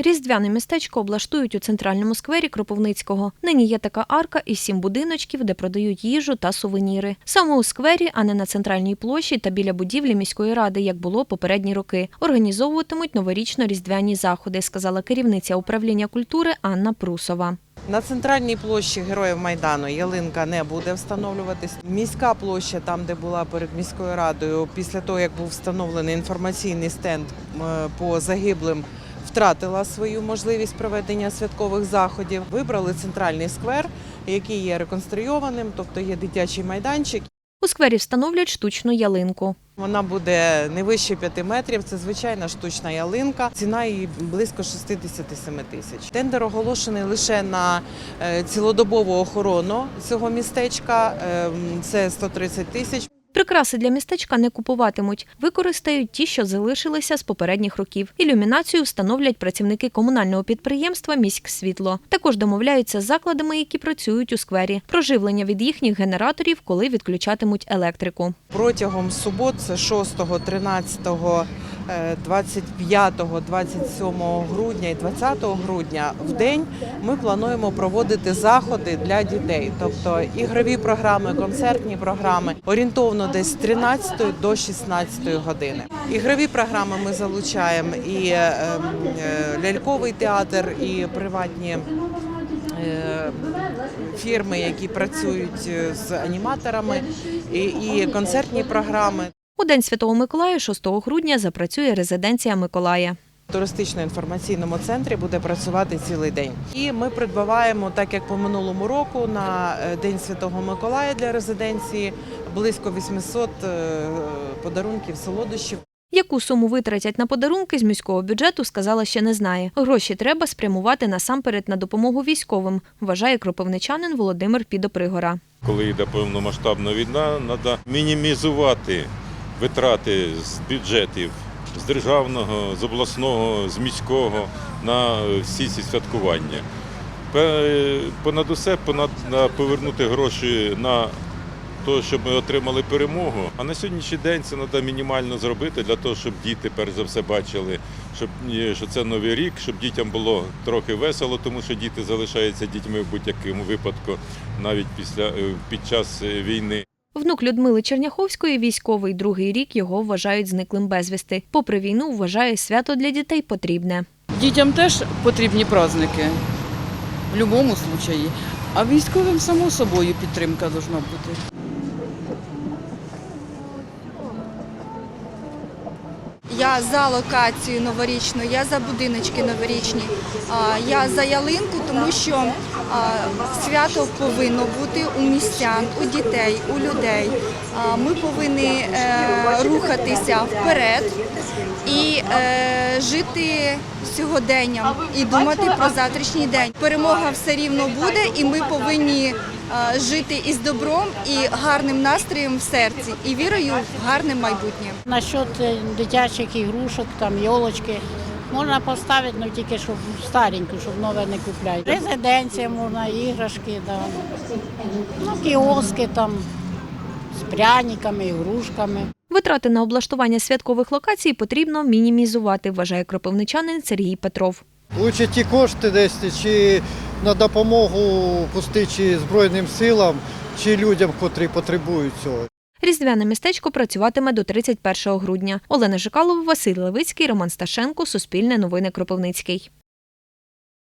Різдвяне містечко облаштують у центральному сквері Кропивницького. Нині є така арка із сім будиночків, де продають їжу та сувеніри. Саме у сквері, а не на центральній площі та біля будівлі міської ради, як було попередні роки. Організовуватимуть новорічно-різдвяні заходи, сказала керівниця управління культури Анна Прусова. На центральній площі Героїв Майдану ялинка не буде встановлюватись. Міська площа, там де була перед міською радою, після того як був встановлений інформаційний стенд по загиблим, втратила свою можливість проведення святкових заходів. Вибрали центральний сквер, який є реконструйованим, тобто є дитячий майданчик. У сквері встановлять штучну ялинку. Вона буде не вище 5 метрів. Це звичайна штучна ялинка. Ціна її близько 67 тисяч. Тендер оголошений лише на е, цілодобову охорону цього містечка. Ем, Це 130 тисяч. Прикраси для містечка не купуватимуть, використають ті, що залишилися з попередніх років. Ілюмінацію встановлять працівники комунального підприємства Міськсвітло. Також домовляються з закладами, які працюють у сквері. Проживлення від їхніх генераторів, коли відключатимуть електрику. Протягом субот, це 6, 13, е, 25, 27 грудня і 20 грудня в день ми плануємо проводити заходи для дітей, тобто ігрові програми, концертні програми, орієнтовно десь з 13 до 16 години. Ігрові програми ми залучаємо і е, е, ляльковий театр, і приватні. е, Фірми, які працюють е, з аніматорами, і концертні програми. У День Святого Миколая 6 грудня запрацює резиденція Миколая. туристично-інформаційному центрі буде працювати цілий день. І ми придбаваємо, так як по минулому року, на е, День Святого Миколая для резиденції близько 800 е, подарунків солодощів. Яку суму витратять на подарунки з міського бюджету, сказала, ще не знає. Гроші треба спрямувати насамперед на допомогу військовим, вважає кропивничанин Володимир Підопригора. Коли йде повномасштабна війна, треба мінімізувати витрати з бюджетів з державного, з обласного, з міського на всі ці святкування. Понад усе понад на повернути гроші на те, щоб ми отримали перемогу. А на сьогоднішній день це треба мінімально зробити для того, щоб діти перш за все бачили, щоб що це новий рік, щоб дітям було трохи весело, тому що діти залишаються дітьми в будь-якому випадку, навіть після е, під час е, війни. Внук Людмили Черняховської військовий другий рік його вважають зниклим безвісти. Попри війну, вважає свято для дітей потрібне. Дітям теж потрібні праздники в будь-якому випадку. А військовим, само собою, підтримка повинна бути. За локацію новорічну, я за будиночки новорічні, я за ялинку, тому що свято повинно бути у містян, у дітей, у людей. Ми повинні е, рухатися вперед і е, жити сьогоденням і думати про завтрашній день. Перемога все рівно буде, і ми повинні жити із добром і гарним настроєм в серці, і вірою в гарне майбутнє. Насчет е, дитячих ігрушок, там йолочки. Можна поставити, ну тільки щоб стареньку, щоб нове не купляти. Резиденція можна, іграшки, да. ну, кіоски там з пряниками, ігрушками. Витрати на облаштування святкових локацій потрібно мінімізувати, вважає кропивничанин Сергій Петров. Лучше ті кошти десь чи на допомогу пусти чи Збройним силам, чи людям, котрі потребують цього. Різдвяне містечко працюватиме до 31 грудня. Олена Жикалова, Василь Левицький, Роман Сташенко, Суспільне новини Кропивницький.